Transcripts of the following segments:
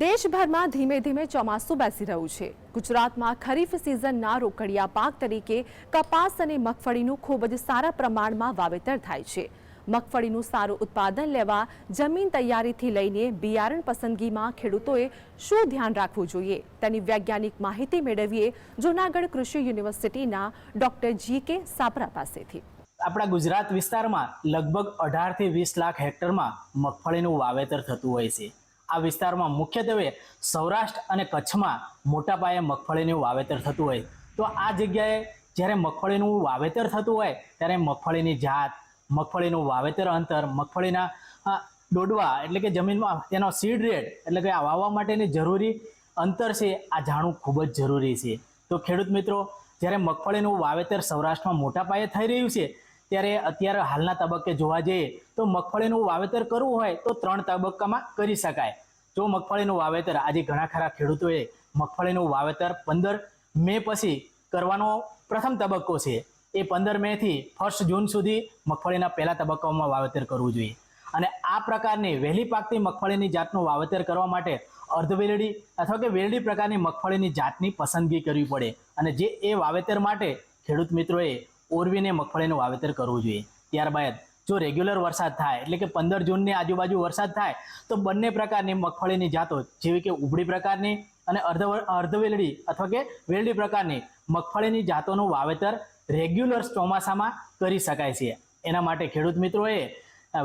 દેશભરમાં ધીમે ધીમે ચોમાસું બેસી રહ્યું છે. ગુજરાતમાં ખરીફ સિઝનના રોકડિયા પાક તરીકે કપાસ અને મગફળીનું ખૂબ જ સારા પ્રમાણમાં વાવેતર થાય છે. મગફળીનું સારું ઉત્પાદન લેવા જમીન તૈયારીથી લઈને બિયારણ પસંદગીમાં ખેડૂતોએ શું ધ્યાન રાખવું જોઈએ? તેની વૈજ્ઞાનિક માહિતી મેળવીએ જૂનાગઢ કૃષિ યુનિવર્સિટીના ડોક્ટર જી કે સાપરા પાસેથી. આપણા ગુજરાત વિસ્તારમાં લગભગ અઢારથી વીસ લાખ હેક્ટરમાં મગફળીનું વાવેતર થતું હોય છે. આ વિસ્તારમાં મુખ્યત્વે સૌરાષ્ટ્ર અને કચ્છમાં મોટા પાયે મગફળીનું વાવેતર થતું હોય. તો આ જગ્યાએ જ્યારે મગફળીનું વાવેતર થતું હોય ત્યારે મગફળીની જાત મગફળીનું વાવેતર અંતર મગફળીના અ, ડોડવા એટલે કે જમીનમાં તેનો સીડ રેટ એટલે કે આ વાવવા માટેની જરૂરી અંતર છે આ જાણવું ખૂબ જ જરૂરી છે. તો ખેડૂત મિત્રો જ્યારે મગફળીનું વાવેતર સૌરાષ્ટ્રમાં મોટા પાયે થઈ રહ્યું છે ત્યારે અત્યારે હાલના તબક્કે જોવા જઈએ તો મગફળીનું વાવેતર કરવું હોય તો ત્રણ તબક્કામાં કરી શકાય. જો મગફળીનું વાવેતર. આજે ઘણા ખરા ખેડૂતોએ મગફળીનું વાવેતર પંદર મે પછી કરવાનો પ્રથમ તબક્કો છે. એ પંદર મે થી ફર્સ્ટ જૂન સુધી મગફળીના પહેલા તબક્કામાં વાવેતર કરવું જોઈએ. અને આ પ્રકારની વહેલી પાકતી મગફળીની જાતનું વાવેતર કરવા માટે અર્ધવેલડી અથવા કે વેલડી પ્રકારની મગફળીની જાતની પસંદગી કરવી પડે. અને જે એ વાવેતર માટે ખેડૂત મિત્રોએ ઓરવીને મગફળીનું વાવેતર કરવું જોઈએ. ત્યારબાદ જો રેગ્યુલર વરસાદ થાય, એટલે કે પંદર જૂનની આજુબાજુ વરસાદ થાય, તો બંને પ્રકારની મગફળીની જાતો, જેવી કે ઉબડી પ્રકારની અને અર્ધ અર્ધવેલડી અથવા કે વેલડી પ્રકારની મગફળીની જાતોનું વાવેતર રેગ્યુલર ચોમાસામાં કરી શકાય છે. એના માટે ખેડૂત મિત્રોએ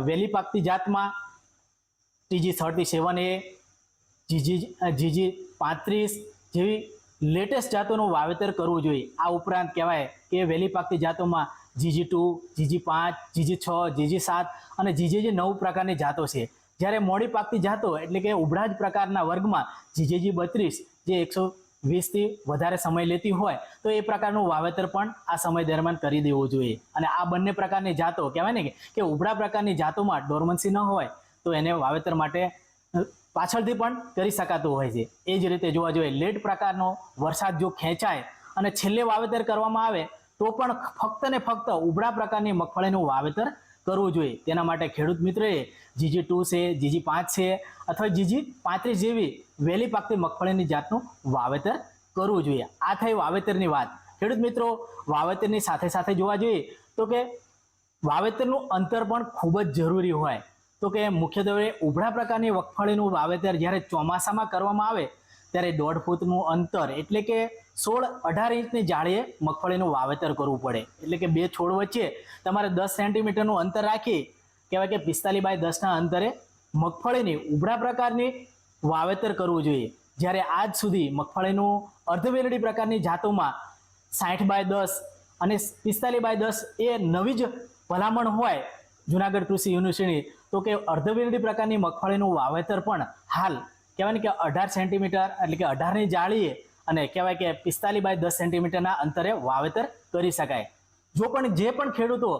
વેલી પાકતી જાતમાં ટીજી થર્ટી સેવન એ, જીજી જીજી પાંત્રીસ જેવી લેટેસ્ટ જાતોનું વાવેતર કરવું જોઈએ. આ ઉપરાંત કહેવાય કે વેલી પાકતી જાતોમાં જીજી ટુ, જીજી પાંચ, જીજી છ, જીજી સાત અને જીજીજી નવ પ્રકારની જાતો છે. જ્યારે મોડી પાકતી જાતો એટલે કે ઉભરાજ પ્રકારના વર્ગમાં જીજેજી બત્રીસ, જે એકસો વીસથી વધારે સમય લેતી હોય, તો એ પ્રકારનું વાવેતર પણ આ સમય દરમિયાન કરી દેવું જોઈએ. અને આ બંને પ્રકારની જાતો કહેવાય ને કે- ઉભળા પ્રકારની જાતોમાં ડોર્મન્સી ન હોય, તો એને વાવેતર માટે પાછળથી પણ કરી શકાતું હોય છે. એ જ રીતે જોવા જોઈએ, લેટ પ્રકારનો વરસાદ જો ખેંચાય અને છેલ્લે વાવેતર કરવામાં આવે તો પણ ફક્ત ને ફક્ત ઉભળા પ્રકારની મગફળીનું વાવેતર કરવું જોઈએ. તેના માટે ખેડૂત મિત્રએ જીજી ટુ છે, જીજી પાંચ છે અથવા જીજી પાંત્રીસ જેવી વહેલી પાકતી મગફળીની જાતનું વાવેતર કરવું જોઈએ. આ થઈ વાવેતરની વાત. ખેડૂત મિત્રો, વાવેતરની સાથે સાથે જોવા જોઈએ તો કે વાવેતરનું અંતર પણ ખૂબ જ જરૂરી હોય. તો કે મુખ્યત્વે ઉભળા પ્રકારની મગફળીનું વાવેતર જ્યારે ચોમાસામાં કરવામાં આવે ત્યારે દોઢ ફૂટનું અંતર એટલે કે સોળ અઢાર ઇંચની જાળીએ મગફળીનું વાવેતર કરવું પડે. એટલે કે બે છોડ વચ્ચે તમારે દસ સેન્ટીમીટરનું અંતર રાખી કહેવાય કે પિસ્તાલીસ બાય દસના અંતરે મગફળીની ઉભરા પ્રકારની વાવેતર કરવું જોઈએ. જ્યારે આજ સુધી મગફળીનું અર્ધવેલડી પ્રકારની જાતોમાં સાઠ બાય દસ અને પિસ્તાલીસ બાય દસ એ નવી જ ભલામણ હોય જુનાગઢ કૃષિ યુનિવર્સિટી તો કે અર્ધવેલડી પ્રકારની મગફળીનું વાવેતર પણ હાલ કહેવાય કે અઢાર સેન્ટીમીટર એટલે કે અઢારની જાળીએ અને કહેવાય કે પિસ્તાલીસ બાય દસ સેન્ટીમીટરના અંતરે વાવેતર કરી શકાય. જો પણ જે પણ ખેડૂતો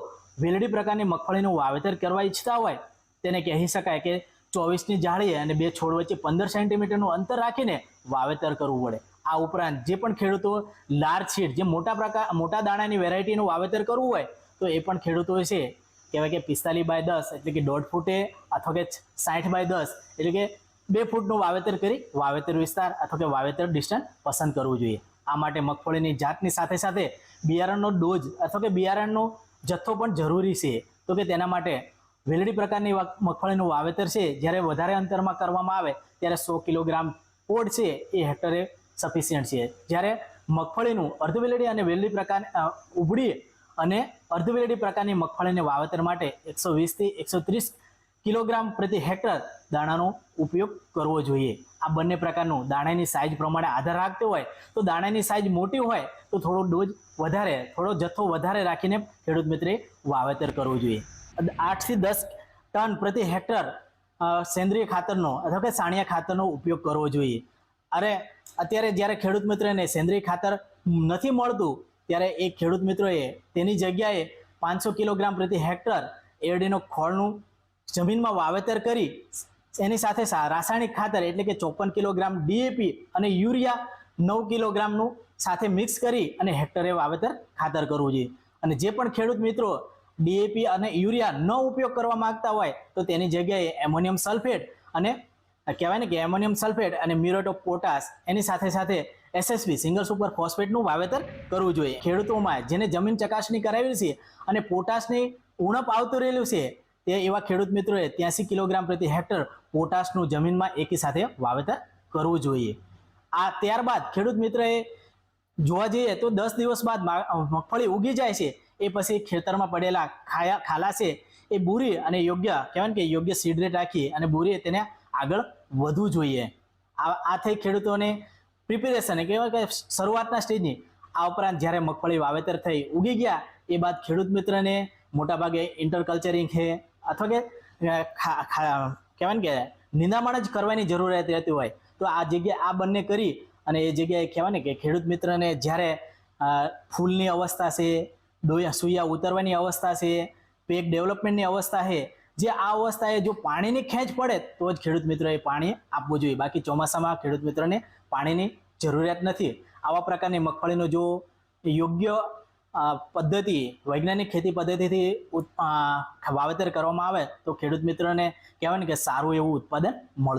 વેલડી પ્રકારની મગફળીનું વાવેતર કરવા ઈચ્છતા હોય, તેને કહી શકાય કે ચોવીસની જાળીએ અને બે છોડ વચ્ચે પંદર સેન્ટીમીટરનું અંતર રાખીને વાવેતર કરવું પડે. આ ઉપરાંત જે પણ ખેડૂતો લાર્જ સીડ જે મોટા પ્રકાર મોટા દાણાની વેરાયટીનું વાવેતર કરવું હોય, તો એ પણ ખેડૂતો છે કહેવાય કે પિસ્તાલીસ બાય દસ એટલે કે દોઢ ફૂટે અથવા કે સાઠ બાય દસ એટલે કે બે ફૂટનું વાવેતર કરી વાવેતર વિસ્તાર અથવા કે વાવેતર ડિસ્ટન્સ પસંદ કરવું જોઈએ. આ માટે મગફળીની જાતની સાથે સાથે બિયારણનો ડોઝ અથવા કે બિયારણનો જથ્થો પણ જરૂરી છે. તો કે તેના માટે વેલડી પ્રકારની મગફળીનું વાવેતર છે. જ્યારે વધારે અંતરમાં કરવામાં આવે ત્યારે સો કિલોગ્રામ પોડ છે એ હેક્ટરે સફિશિયન્ટ છે. જ્યારે મગફળીનું અર્ધવેલડી અને વેલડી પ્રકાર ઉભડી અને અર્ધવેલડી પ્રકારની મગફળીને વાવેતર માટે એકસો વીસથી એકસો ત્રીસ કિલોગ્રામ પ્રતિ હેક્ટર દાણાનો ઉપયોગ કરવો જોઈએ. આ બંને પ્રકારનું દાણાની સાઇઝ પ્રમાણે આધાર રાખતો હોય, તો દાણાની સાઇઝ મોટી હોય, તો થોડો ડોઝ વધારે, થોડો જથ્થો વધારે રાખીને ખેડૂત મિત્રે વાવેતર કરવું જોઈએ. આઠથી દસ ટન પ્રતિ હેક્ટર સેન્દ્રિય ખાતરનો અથવા કે સાણિયા ખાતરનો ઉપયોગ કરવો જોઈએ. અરે, અત્યારે જ્યારે ખેડૂત મિત્રને સેન્દ્રિય ખાતર નથી મળતું, ત્યારે એ ખેડૂત મિત્રોએ તેની જગ્યાએ પાંચસો કિલોગ્રામ પ્રતિ હેક્ટર એરડીનો ખોળનું જમીનમાં વાવેતર કરી એની સાથે રાસાયણિક ખાતર એટલે કે ચોપન કિલોગ્રામ ડીએપી અને યુરિયા નવ કિલોગ્રામનું સાથે મિક્સ કરી અને હેક્ટરે વાવેતર ખાતર કરવું જોઈએ. અને જે પણ ખેડૂત મિત્રો ડીએપી અને યુરિયા ન ઉપયોગ કરવા માંગતા હોય તો તેની જગ્યાએ એમોનિયમ સલ્ફેટ અને, કહેવાય ને કે એમોનિયમ સલ્ફેટ અને મ્યુરેટ ઓફ પોટાશ એની સાથે સાથે એસએસપી સિંગલ સુપર ફોસ્ફેટનું વાવેતર કરવું જોઈએ. ખેડૂતોમાં જેને જમીન ચકાસણી કરાવી છે અને પોટાશની ઉણપ આવતું રહેલું છે તે એવા ખેડૂત મિત્રોએ ત્યાંસી કિલોગ્રામ પ્રતિ હેક્ટર પોટાશનું જમીનમાં એકી સાથે વાવેતર કરવું જોઈએ. આ ત્યારબાદ ખેડૂત મિત્રએ જોવા જઈએ તો દસ દિવસ બાદ મગફળી ઉગી જાય છે, એ પછી ખેતરમાં પડેલા ખાયા ખાલા છે એ બુરી અને યોગ્ય, કહેવાય કે યોગ્ય સીડરેટ રાખી અને બુરી તેને આગળ વધવું જોઈએ. આ આ થઈ ખેડૂતોને પ્રિપેરેશન કહેવાય કે શરૂઆતના સ્ટેજની આ ઉપરાંત જ્યારે મગફળી વાવેતર થઈ ઉગી ગયા, એ બાદ ખેડૂત મિત્રને મોટાભાગે ઇન્ટરકલ્ચરિંગ છે અથવા કે કહેવાય ને કે નિંદામણ જ કરવાની જરૂરિયાત રહેતી હોય, તો આ જગ્યાએ આ બંને કરી અને એ જગ્યાએ કહેવાય ને કે ખેડૂત મિત્રને જ્યારે ફૂલની અવસ્થા છે ડોયા સુયા ઉતરવાની અવસ્થા છે, પેક ડેવલપમેન્ટની અવસ્થા છે, જે આ અવસ્થાએ જો પાણીની ખેંચ પડે તો જ ખેડૂત મિત્રોએ પાણી આપવું જોઈએ. બાકી ચોમાસામાં ખેડૂત મિત્રોને પાણીની જરૂરિયાત નથી. આવા પ્રકારની મગફળીનો જો યોગ્ય પદ્ધતિ, વૈજ્ઞાનિક ખેતી પદ્ધતિથી વાવેતર કરવામાં આવે તો ખેડૂત મિત્રોને કહેવાય ને કે સારું એવું ઉત્પાદન મળે